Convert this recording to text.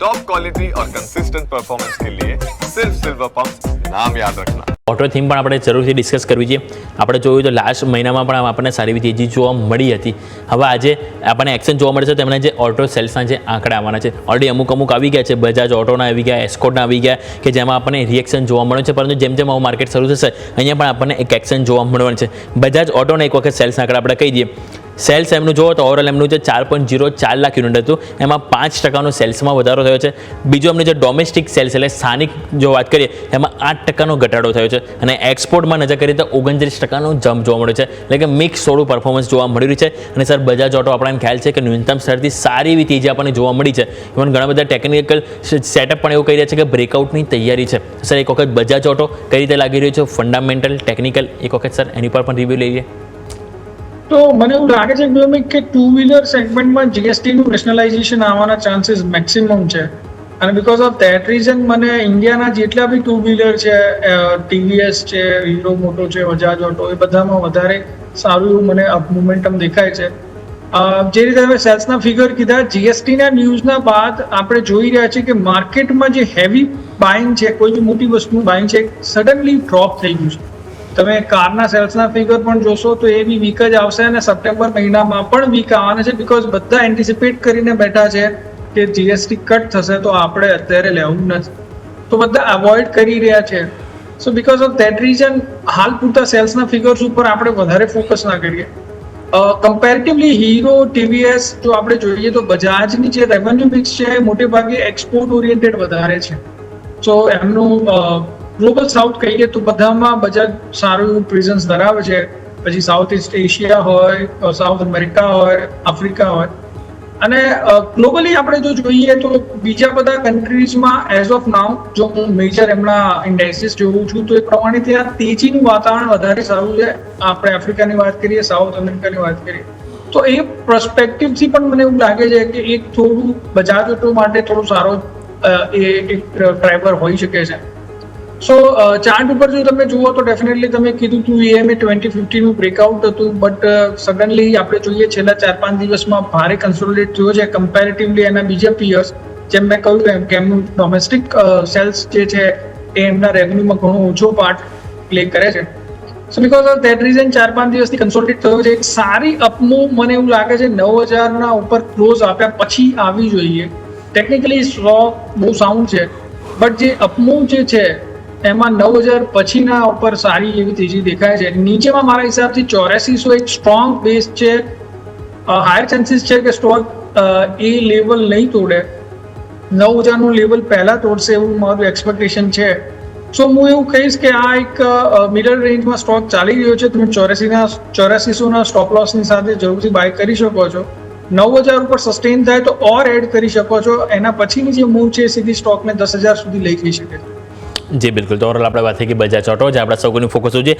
Top quality और consistent performance के लिए सिर्फ सिल्वर पंप नाम याद रखना ઓટો થીમ પણ આપણે જરૂરથી ડિસ્કસ કરવી જોઈએ આપણે જોયું તો લાસ્ટ મહિનામાં પણ આપણને સારી એવી તેજી જોવા મળી હતી હવે આજે આપણને એક્શન જોવા મળે છે તેમના જે ઓટો સેલ્સના જે આંકડા આવવાના છે ઓલરેડી અમુક અમુક આવી ગયા છે બજાજ ઓટોના આવી ગયા એસ્કોટના આવી ગયા કે જેમાં આપણને રિએક્શન જોવા મળે છે પરંતુ જેમ જેમ આવું માર્કેટ શરૂ થશે અહીંયા પણ આપણને એક એક્શન જોવા મળવાનું છે બજાજ ઓટોને એક વખત સેલ્સ આંકડા આપણે કહી દઈએ સેલ્સ એમનું જુઓ તો ઓવરઓલ એમનું જે ચાર પોઈન્ટ જીરો ચાર લાખ યુનિટ હતું, એમાં પાંચ ટકાનો સેલ્સમાં વધારો થયો છે. બીજું એમનું જે ડોમેસ્ટિક સેલ્સ એટલે સ્થાનિક જો વાત કરીએ, એમાં આઠ ટકાનો ઘટાડો થયો છે. અને એક્સપોર્ટમાં નજર કરીએ તો ઓગણત્રીસ ટકાનો જમ્પ જોવા મળ્યો છે. એટલે કે મિક્સ થોડું પરફોર્મન્સ જોવા મળી રહ્યું છે. અને સર, બજાજ ઓટો આપણને ખ્યાલ છે કે ન્યૂનતમ સ્તરથી સારી એવી તેજી આપણને જોવા મળી છે. ઇવન ઘણા બધા ટેકનિકલ સેટઅપ પણ એવું કહી રહ્યા છે કે બ્રેકઆઉટની તૈયારી છે. સર, એક વખત બજાજ ઓટો કઈ રીતે લાગી રહ્યું છે? ફંડામેન્ટલ ટેકનિકલ એક વખત સર, એની પર પણ રિવ્યૂ લઈએ. તો મને એવું લાગે છે કે ટુ વ્હીલર સેગમેન્ટમાં જીએસટીનું નેશનલાઇઝેશન આવવાના ચાન્સીસ મેક્સિમમ છે. અને બિકોઝ ઓફ દેટ રીઝન મને ઇન્ડિયાના જેટલા બી ટુ વ્હીલર છે ટીવીએસ છે હીરો મોટો છે બજાજ ઓટો એ બધામાં વધારે સારું એવું મને મુમેન્ટમ દેખાય છે. જે રીતે હવે સેલ્સના ફિગર કીધા જીએસટીના ન્યૂઝના બાદ આપણે જોઈ રહ્યા છીએ કે માર્કેટમાં જે હેવી બાઇંગ છે, કોઈ મોટી વસ્તુનું બાઇંગ છે સડનલી ડ્રોપ થઈ ગયું છે. તમે કારના સેલ્સના ફિગર પણ જોશો તો એ બી વીક જ આવશે અને સપ્ટેમ્બર મહિનામાં પણ વીક આવવાના છે બીકોઝ બધા એન્ટિસિપેટ કરીને બેઠા છે કે જીએસટી કટ થશે તો આપણે અત્યારે લેવું નથી. તો બધા અવોઇડ કરી રહ્યા છે. So because of that reason હાલ પૂરતા સેલ્સના ફિગર્સ ઉપર આપણે વધારે ફોકસ ના કરીએ. કમ્પેરેટિવલી હીરો ટીવીએસ જો આપણે જોઈએ તો બજાજની જે રેવન્યુ મિક્સ છે મોટે ભાગે એક્સપોર્ટ ઓરિએન્ટેડ વધારે છે. સો એમનું ગ્લોબલ સાઉથ કહીએ તો બધામાં બજાજ સારું એવું પ્રેઝન્સ ધરાવે છે. પછી સાઉથ ઇસ્ટ એશિયા હોય સાઉથ અમેરિકા હોય, આફ્રિકા હોય. અને ગ્લોબલી આપણે જો જોઈએ તો બીજા બધા કન્ટ્રીઝમાં એઝ ઓફ નાઉ જો હું મેજર એમના ઇન્ડેક્સિસ જોઉં છું તો એ પ્રમાણે ત્યાં તેજીનું વાતાવરણ વધારે સારું છે. આપણે આફ્રિકાની વાત કરીએ, સાઉથ અમેરિકાની વાત કરીએ. તો એ પ્રસ્પેક્ટિવથી પણ મને એવું લાગે છે કે એક થોડું બજાજ માટે થોડું સારો એ એક ડ્રાઈવર હોઈ શકે છે. સો ચાર્ટ ઉપર જો તમે જુઓ તો ડેફિનેટલી તમે કીધું તું ઈએમએ ટ્વેન્ટી ફિફ્ટીનું બ્રેકઆઉટ હતું બટ સડનલી આપણે જોઈએ છેલ્લા ચાર પાંચ દિવસમાં ભારે કન્સોલિડેટ થયો છે કમ્પેરેટિવલી એના બીજા પિયર્સ જેમ મેં કહ્યું એમ કે એમનું ડોમેસ્ટિક સેલ્સ જે છે એ એમના રેવન્યુમાં ઘણો ઓછો પાર્ટ પ્લે કરે છે. So because of that reason ચાર પાંચ દિવસથી કન્સોલિડેટ થયો છે. એક સારી અપમૂવ મને એવું લાગે છે નવ હજારના ઉપર ક્લોઝ આપ્યા પછી આવી જોઈએ. ટેકનિકલી સ્ટોક બહુ સાઉન્ડ છે બટ જે અપમૂવ જે છે એમાં નવ હજાર પછીના ઉપર સારી એવી તેજી દેખાય છે. નીચેમાં મારા હિસાબથી ચોર્યાસીસો એક સ્ટ્રોંગ બેઝ છે. હાયર ચાન્સીસ છે કે સ્ટોક એ લેવલ નહીં તોડે. નવ હજારનું લેવલ પહેલાં તોડશે એવું મારું એક્સપેક્ટેશન છે. સો હું એવું કહીશ કે આ એક મિડલ રેન્જમાં સ્ટોક ચાલી રહ્યો છે. તમે ચોર્યાસીના ચોર્યાસીસોના સ્ટોપ લોસની સાથે જરૂરથી બાય કરી શકો છો. નવ હજાર ઉપર સસ્ટેન થાય તો ઓર એડ કરી શકો છો. એના પછીની જે મૂવ છે સીધી સ્ટોકને દસ હજાર સુધી લઈ જઈ શકે છે. જી બિલકુલ તો ઓવરઓલ આપણે વાત થઈ કે બજાજ ઓટો જે આપણા સૌની ફોકસ છે.